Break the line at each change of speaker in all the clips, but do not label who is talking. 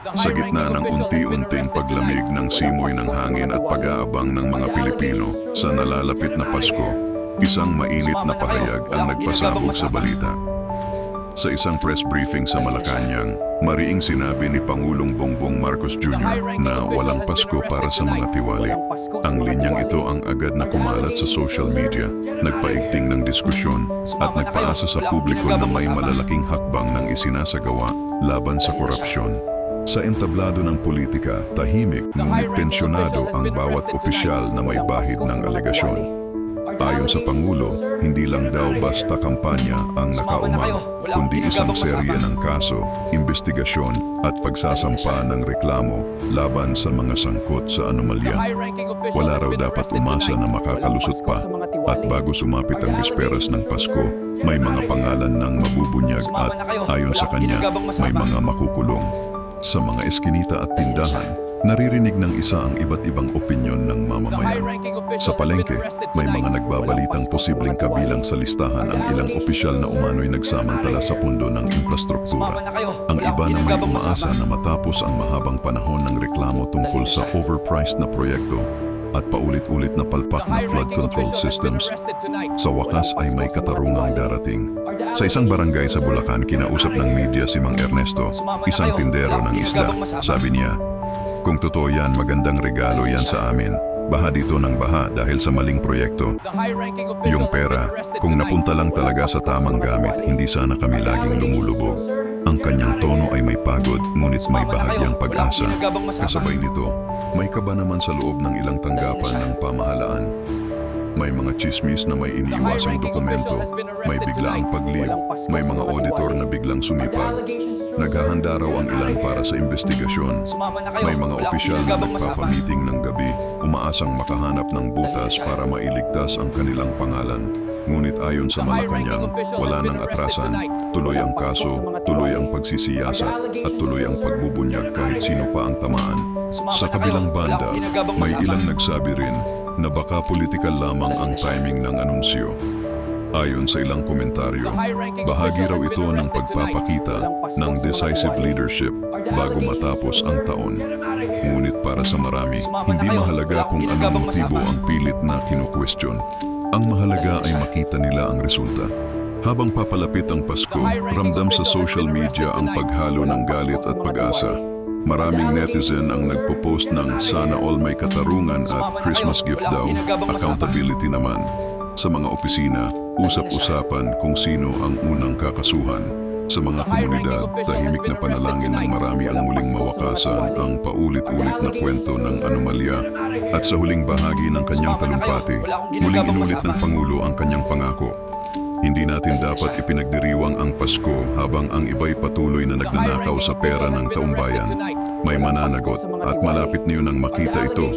Sa gitna ng unti-unting paglamig ng simoy ng hangin at pag-aabang ng mga Pilipino sa nalalapit na Pasko, isang mainit na pahayag ang nagpasabog sa balita. Sa isang press briefing sa Malacanang, mariing sinabi ni Pangulong Bongbong Marcos Jr. na walang Pasko para sa mga tiwali. Ang linyang ito ang agad na kumalat sa social media, nagpaigting ng diskusyon at nagpaasa sa publiko na may malalaking hakbang ng isinasagawa laban sa korupsyon. Sa entablado ng politika, tahimik ngunit tensyonado ang bawat opisyal na may bahid ng alegasyon. Ayon sa Pangulo, hindi lang daw basta kampanya ang nakaumang, kundi isang serye ng kaso, investigasyon at pagsasampa ng reklamo laban sa mga sangkot sa anomalya. Wala raw dapat umasa na makakalusot pa. at bago sumapit ang bisperas ng Pasko, may mga pangalan. ng mabubunyag at ayon sa kanya, may mga makukulong. Sa mga eskinita at tindahan, naririnig ng isa ang iba't ibang opinyon ng mamamayan. Sa palengke, may mga nagbabalitang posibleng kabilang sa listahan ang ilang opisyal na umano'y nagsamantala sa pundo ng infrastruktura. Ang iba na may umaasa na matapos ang mahabang panahon ng reklamo tungkol sa overpriced na proyekto at paulit-ulit na palpak na flood control systems, sa wakas ay may katarungang darating. Sa isang barangay sa Bulacan, kinausap ng media si Mang Ernesto, isang tindero ng isda. Sabi niya, kung totoo yan, magandang regalo yan sa amin. Baha dito ng baha dahil sa maling proyekto. Yung pera, kung napunta lang talaga sa tamang gamit, hindi sana kami laging lumulubog. Ang kanyang tono ay may pagod, ngunit may bahagyang pag-asa. Kasabay nito, may kaba naman sa loob ng ilang tanggapan ng pamahalaan. May mga chismis na may iniiwasang dokumento, may biglaang pag-leave, may mga auditor na biglang sumipag. Naghahanda raw ang ilan para sa investigasyon. May mga opisyal na nagpapamiting ng gabi, umaasang makahanap ng butas para mailigtas ang kanilang pangalan. Ngunit ayon sa Malacanang, wala nang atrasan, tuloy ang kaso, tuloy ang pagsisiyasat, at tuloy ang pagbubunyag kahit sino pa ang tamaan. Sa kabilang banda, may ilang nagsabi rin na baka politikal lamang ang timing ng anunsyo. Ayon sa ilang komentaryo, bahagi raw ito ng pagpapakita ng decisive leadership bago matapos ang taon. Ngunit para sa marami, hindi mahalaga kung anong motibo ang pilit na kinukwestiyon. Ang mahalaga ay makita nila ang resulta. Habang papalapit ang Pasko, ramdam sa social media ang paghalo ng galit at pag-asa. Maraming netizen ang nagpo-post ng sana all may katarungan at Christmas gift daw, accountability naman. Sa mga opisina, usap-usapan kung sino ang unang kakasuhan. Sa mga komunidad, tahimik na panalangin ng marami ang muling mawakasan ang paulit-ulit na kwento ng anomalya. At sa huling bahagi ng kanyang talumpati, muling inulit ng Pangulo ang kanyang pangako. Hindi natin dapat ipinagdiriwang ang Pasko habang ang iba'y patuloy na nagnanakaw sa pera ng taumbayan. May mananagot at malapit niyo nang makita ito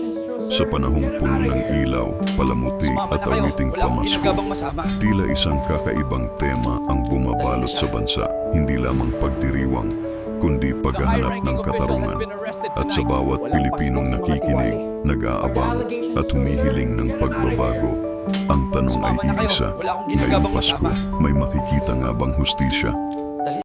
sa panahong puno ng ilaw, palamuti at awiting pamasko. Tila isang kakaibang tema ang bumabalot sa bansa, hindi lamang pagdiriwang, kundi paghahanap ng katarungan. At sa bawat Pilipinong nakikinig, nag-aabang at humihiling ng pagbabago. Ang tanong ay iisa, ngayong Pasko, may makikita nga bang hustisya?